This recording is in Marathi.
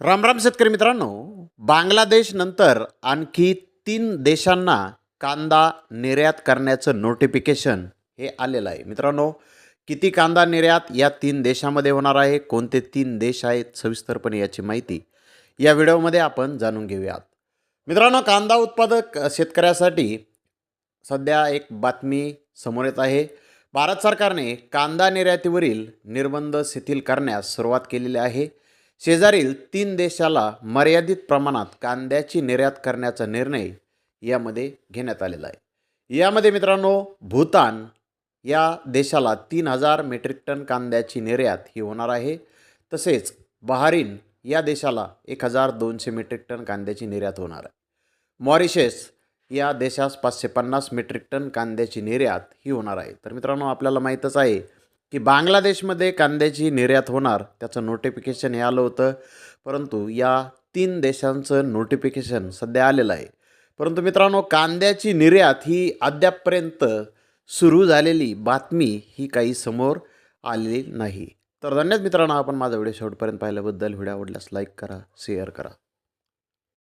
रामराम शेतकरी मित्रांनो. बांगलादेश नंतर आणखी तीन देशांना कांदा निर्यात करण्याचं नोटिफिकेशन हे आलेलं आहे. मित्रांनो किती कांदा निर्यात या तीन देशामध्ये होणार आहे? कोणते तीन देश आहेत? सविस्तरपणे याची माहिती या व्हिडिओमध्ये आपण जाणून घेऊयात. मित्रांनो कांदा उत्पादक शेतकऱ्यासाठी सध्या एक बातमी समोर येत आहे. भारत सरकारने कांदा निर्यातीवरील निर्बंध शिथिल करण्यास सुरुवात केलेली आहे. शेजारील तीन देशाला मर्यादित प्रमाणात कांद्याची निर्यात करण्याचा निर्णय यामध्ये घेण्यात आलेला आहे. यामध्ये मित्रांनो भूतान या देशाला तीन हजार मेट्रिक टन कांद्याची निर्यात ही होणार आहे. तसेच बहारीन या देशाला एक हजार दोनशे मेट्रिक टन कांद्याची निर्यात होणार आहे. मॉरिशस या देशास पाचशे पन्नास मेट्रिक टन कांद्याची निर्यात ही होणार आहे. तर मित्रांनो आपल्याला माहीतच आहे की बांगलादेशमध्ये कांद्याची निर्यात होणार त्याचं नोटिफिकेशन हे आलं होतं. परंतु या तीन देशांचं नोटिफिकेशन सध्या आलेलं आहे. परंतु मित्रांनो कांद्याची निर्यात ही अद्यापपर्यंत सुरू झालेली बातमी ही काही समोर आलेली नाही. तर धन्यवाद मित्रांनो आपण माझा व्हिडिओ शेवटपर्यंत पाहिल्याबद्दल. व्हिडिओ आवडल्यास लाईक करा शेअर करा.